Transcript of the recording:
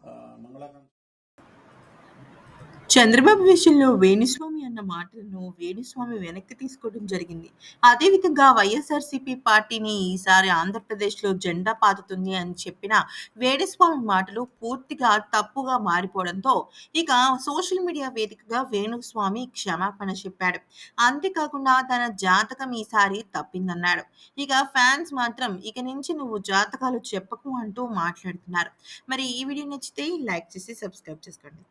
Ah, uh, mengeluarkan Chandrababu విషయంలో వేణుస్వామి అన్న మాటలను వేణుస్వామి వెనక్కి తీసుకోవడం జరిగింది. అదేవిధంగా వైఎస్ఆర్సీపీ పార్టీని ఈసారి ఆంధ్రప్రదేశ్లో జెండా పాతుతుంది అని చెప్పిన వేణుస్వామి మాటలు పూర్తిగా తప్పుగా మారిపోవడంతో ఇక సోషల్ మీడియా వేదికగా వేణుస్వామి క్షమాపణ చెప్పాడు. అంతేకాకుండా తన జాతకం ఈసారి తప్పిందన్నాడు. ఇక ఫ్యాన్స్ మాత్రం ఇక నుంచి నువ్వు జాతకాలు చెప్పకు అంటూ మాట్లాడుతున్నారు. మరి ఈ వీడియో నచ్చితే లైక్ చేసి సబ్స్క్రైబ్ చేసుకోండి.